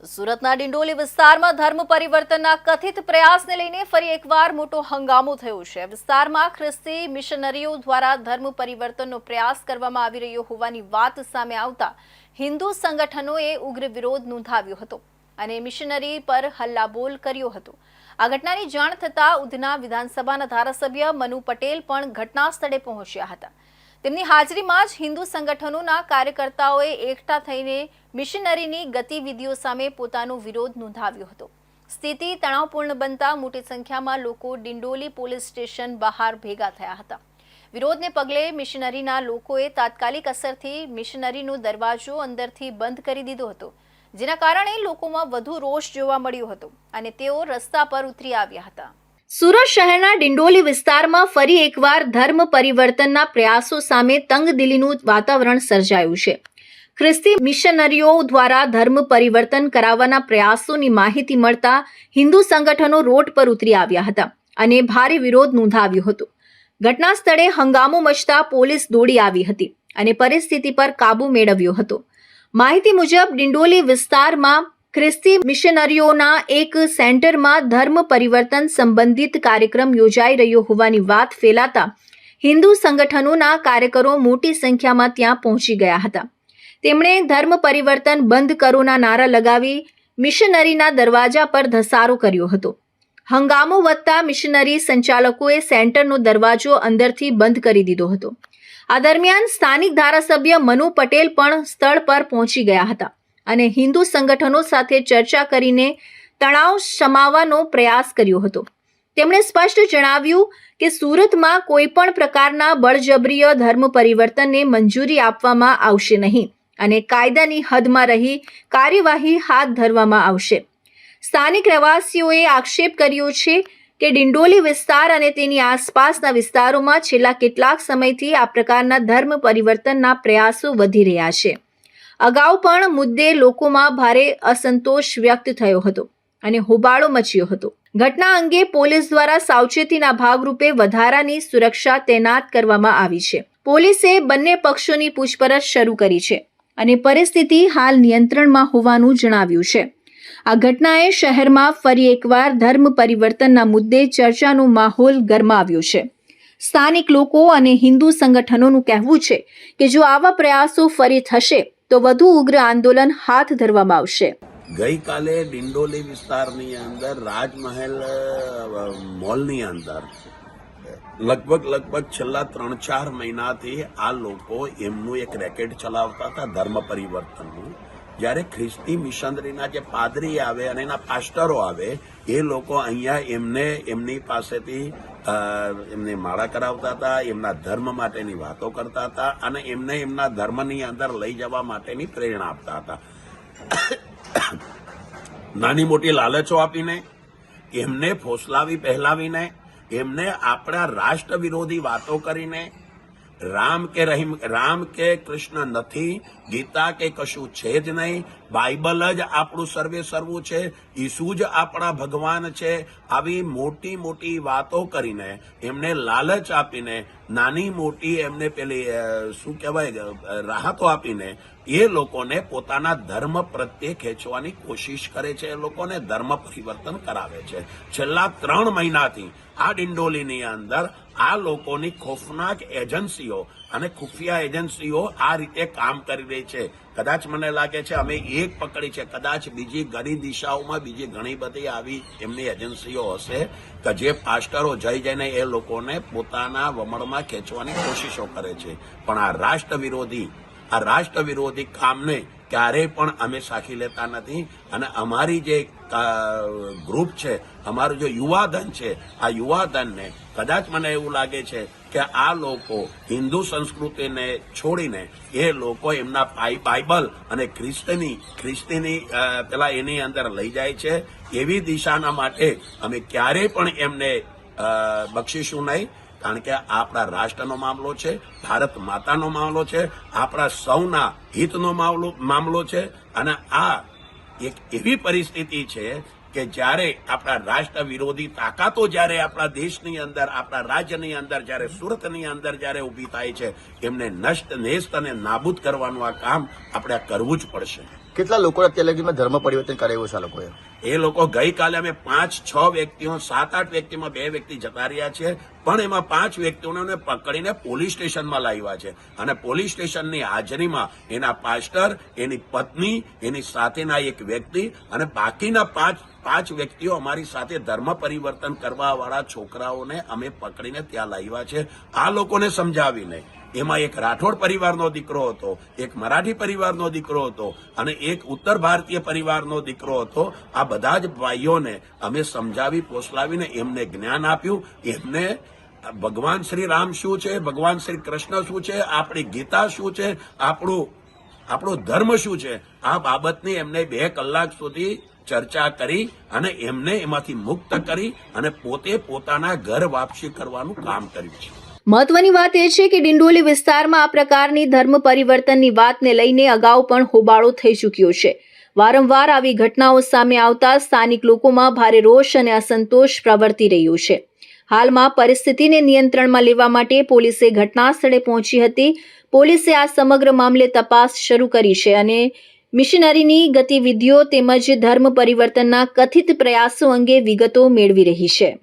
સુરતના ડિંડોલી વિસ્તારમાં ધર્મ પરિવર્તનના કથિત પ્રયાસને લઈને ફરી એકવાર મોટો હંગામો થયો છે. વિસ્તારમાં ખ્રિસ્તી મિશનરીઓ દ્વારા ધર્મ પરિવર્તનનો પ્રયાસ કરવામાં આવી રહ્યો હોવાની વાત સામે આવતા હિન્દુ સંગઠનોએ ઉગ્ર વિરોધ નોંધાવ્યો હતો અને મિશનરી પર હલ્લાબોલ કર્યો હતો. આ ઘટનાની જાણ થતાં ઉધના વિધાનસભાના ધારાસભ્ય મનુ પટેલ પણ ઘટના સ્થળે પહોંચ્યા હતા. તેમની હાજરીમાં જ હિન્દુ સંગઠનોના કાર્યકર્તાઓએ એકઠા થઈને મિશનરીની ગતિવિધિઓ સામે પોતાનો વિરોધ નોંધાવ્યો હતો. સ્થિતિ તણાવપૂર્ણ બનતા મોટી સંખ્યામાં લોકો ડિંડોલી પોલીસ સ્ટેશન બહાર ભેગા થયા હતા. વિરોધને પગલે મિશનરીના લોકોએ તાત્કાલિક અસરથી મિશનરીનો દરવાજો અંદરથી બંધ કરી દીધો હતો, જેના કારણે લોકોમાં વધુ રોષ જોવા મળ્યો હતો અને તેઓ રસ્તા પર ઉતરી આવ્યા હતા. સુરત શહેરના ડિંડોલી વિસ્તારમાં ફરી એકવાર ધર્મ પરિવર્તનના પ્રયાસો સામે તંગદિલીનું વાતાવરણ સર્જાયું છે. ખ્રિસ્તી મિશનરીઓ દ્વારા ધર્મ પરિવર્તન કરાવવાના પ્રયાસોની માહિતી મળતા હિન્દુ સંગઠનો રોડ પર ઉતરી આવ્યા હતા અને ભારે વિરોધ નોંધાવ્યો હતો. ઘટના સ્થળે હંગામો મચતા પોલીસ દોડી આવી હતી અને પરિસ્થિતિ પર કાબુ મેળવ્યો હતો. માહિતી મુજબ ડિંડોલી વિસ્તારમાં ખ્રિસ્તી મિશનરીઓના એક સેન્ટરમાં ધર્મ પરિવર્તન સંબંધિત કાર્યક્રમ યોજાઈ રહ્યો હોવાની વાત ફેલાતા હિન્દુ સંગઠનોના કાર્યકરો મોટી સંખ્યામાં ત્યાં પહોંચી ગયા હતા. તેમણે ધર્મ પરિવર્તન બંધ કરોના નારા લગાવી મિશનરીના દરવાજા પર ધસારો કર્યો હતો. હંગામો વધતા મિશનરી સંચાલકોએ સેન્ટરનો દરવાજો અંદરથી બંધ કરી દીધો હતો. આ દરમિયાન સ્થાનિક ધારાસભ્ય મનુ પટેલ પણ સ્થળ પર પહોંચી ગયા હતા. અને હિન્દુ સંગઠનો સાથે ચર્ચા કરીને તણાવ શમાવવાનો પ્રયાસ કર્યો હતો. તેમણે સ્પષ્ટ જણાવ્યું કે સુરતમાં કોઈ પણ પ્રકારના બળજબરીય ધર્મ પરિવર્તનને મંજૂરી આપવામાં આવશે નહીં અને કાયદાની હદમાં રહી કાર્યવાહી હાથ ધરવામાં આવશે. સ્થાનિક રહેવાસીઓએ આક્ષેપ કર્યો છે કે ડિંડોલી વિસ્તાર અને તેની આસપાસના વિસ્તારોમાં છેલ્લા કેટલાક સમયથી આ પ્રકારના ધર્મ પરિવર્તનના પ્રયાસો વધી રહ્યા છે. અગાઉ પણ મુદ્દે લોકોમાં ભારે અસંતોષ વ્યક્ત થયો હતો અને હોબાળો મચ્યો હતો. ઘટના અંગે પોલીસ દ્વારા સાવચેતીના ભાગરૂપે વધારાની સુરક્ષા તૈનાત કરવામાં આવી છે. પોલીસે બંને પક્ષોની પૂછપરછ શરૂ કરી છે અને પરિસ્થિતિ હાલ નિયંત્રણમાં હોવાનું જણાવ્યું છે. આ ઘટનાએ શહેરમાં ફરી એકવાર ધર્મ પરિવર્તનના મુદ્દે ચર્ચાનો માહોલ ગરમાવ્યો છે. સ્થાનિક લોકો અને હિન્દુ સંગઠનોનું કહેવું છે કે જો આવા પ્રયાસો ફરી થશે તો વધુ ઉગ્ર આંદોલન હાથ ધરવામાં આવશે. ગઈકાલે ડિંડોલી વિસ્તારની અંદર રાજમહેલ મોલની અંદર લગભગ લગભગ છેલ્લા ત્રણ ચાર મહિનાથી આ લોકો એમનું એક રેકેટ ચલાવતા હતા ધર્મ પરિવર્તનનું. જ્યારે ખ્રિસ્તી મિશનરીના જે પાદરી આવે અને એના પાસ્ટરો આવે, એ લોકો અહીંયા એમને, એમની પાસેથી એમને માળા કરાવતા હતા, એમના ધર્મ માટેની વાતો કરતા હતા અને એમને એમના ધર્મની અંદર લઈ જવા માટેની પ્રેરણા આપતા હતા. નાની મોટી લાલચો આપીને, એમને ફોસલાવી પહેલાવીને, એમને આપણા રાષ્ટ્ર વિરોધી વાતો કરીને રામ કે રહીમ, રામ કે કૃષ્ણ નથી, ગીતા કે કશું છે જ નહીં, બાઇબલ જ આપણું સર્વે સર્વું છે, ઈસુ જ આપણા ભગવાન છે. આવી મોટી મોટી વાતો કરીને એમને લાલચ આપીને, નાની મોટી એમને પેલી શું કહેવાય રાહતો આપીને એ લોકોને પોતાના ધર્મ પ્રત્યે ખેંચવાની કોશિશ કરે છે. એ લોકોને ધર્મ પરિવર્તન કરાવે છે. છેલ્લા ત્રણ મહિનાથી આ ડિંડોલીની અંદર આ લોકોની ખોફનાક એજન્સીઓ અને ખુફિયા એજન્સીઓ આ રીતે કામ કરી રહી છે. કદાચ મને લાગે છે અમે એક પકડી છે, કદાચ બીજી ઘણી દિશાઓમાં બીજી ઘણી બધી આવી એમની એજન્સીઓ હશે કે જે પાસ્ટરો જઈ જઈને એ લોકોને પોતાના વમળમાં ખેંચવાની કોશિશો કરે છે. પણ આ રાષ્ટ્ર વિરોધી આ રાષ્ટ્ર વિરોધી કામને ક્યારેય પણ અમે સાખી લેતા નથી. અને અમારી જે ગ્રુપ છે, અમારું જે યુવાધન છે, આ યુવાધનને કદાચ મને એવું લાગે છે કે આ લોકો હિન્દુ સંસ્કૃતિને છોડીને એ લોકો એમના પાઈ- બાઇબલ અને ખ્રિસ્તની, ખ્રિસ્તીની પેલા એની અંદર લઈ જાય છે. એવી દિશાના માટે અમે ક્યારેય પણ એમને બક્ષીશું નહીં. કારણ કે આપણા રાષ્ટ્રનો મામલો છે, ભારત માતાનો મામલો છે, આપણા સૌના હિતનો મામલો મામલો છે, અને આ એક એવી પરિસ્થિતિ છે કે જ્યારે આપણા રાષ્ટ્ર વિરોધી તાકાતો જ્યારે આપણા દેશની અંદર, આપણા રાજ્યની અંદર, જ્યારે સુરતની અંદર જ્યારે ઊભી થાય છે, એમને નષ્ટ, નેસ્ત અને નાબૂદ કરવાનું આ કામ આપણે કરવું જ પડશે. કેટલા લોકો અત્યાર ધર્મ પરિવર્તન કરાવ્યું છે આ લોકોએ? એ લોકો ગઈકાલે અમે પાંચ, છ વ્યક્તિઓ, સાત, આઠ વ્યક્તિમાં બે વ્યક્તિ જતા રહ્યા છે, પણ એમાં પાંચ વ્યક્તિઓને પકડીને પોલીસ સ્ટેશનમાં લાવ્યા છે. અને પોલીસ સ્ટેશનની હાજરીમાં એના પાસ્ટર, એની પત્ની, એની સાથેના એક વ્યક્તિ અને બાકીના પાંચ પાંચ વ્યક્તિઓ અમારી સાથે ધર્મ પરિવર્તન કરવા વાળા છોકરાઓને અમે પકડીને ત્યાં લાવ્યા છે. આ લોકોને સમજાવીને એમાં એક રાઠોડ પરિવારનો દીકરો હતો, એક મરાઠી પરિવારનો દીકરો હતો અને એક ઉત્તર ભારતીય પરિવારનો દીકરો હતો. આ બધા જ ભાઈઓને અમે સમજાવી પોસલાવીને એમને જ્ઞાન આપ્યું. એમને ભગવાન શ્રી રામ શું છે, ભગવાન શ્રી કૃષ્ણ શું છે, આપણી ગીતા શું છે, આપણું, આપણો ધર્મ શું છે, આ બાબતની એમને બે કલાક સુધી ચર્ચા કરી અને એમને એમાંથી મુક્ત કરી અને પોતે પોતાના ઘર વાપસી કરવાનું કામ કર્યું છે. મહત્વની વાત એ છે કે ડિંડોલી વિસ્તારમાં આ પ્રકારની ધર્મ પરિવર્તનની વાતને લઈને અગાઉ પણ હોબાળો થઈ ચૂક્યો છે. વારંવાર આવી ઘટનાઓ સામે આવતા સ્થાનિક લોકોમાં ભારે રોષ અને અસંતોષ પ્રવર્તી રહ્યો છે. હાલમાં પરિસ્થિતિને નિયંત્રણમાં લેવા માટે પોલીસે ઘટના સ્થળે પહોંચી હતી. પોલીસે આ સમગ્ર મામલે તપાસ શરૂ કરી છે અને મિશનરીની ગતિવિધિઓ તેમજ ધર્મ પરિવર્તનના કથિત પ્રયાસો અંગે વિગતો મેળવી રહી છે.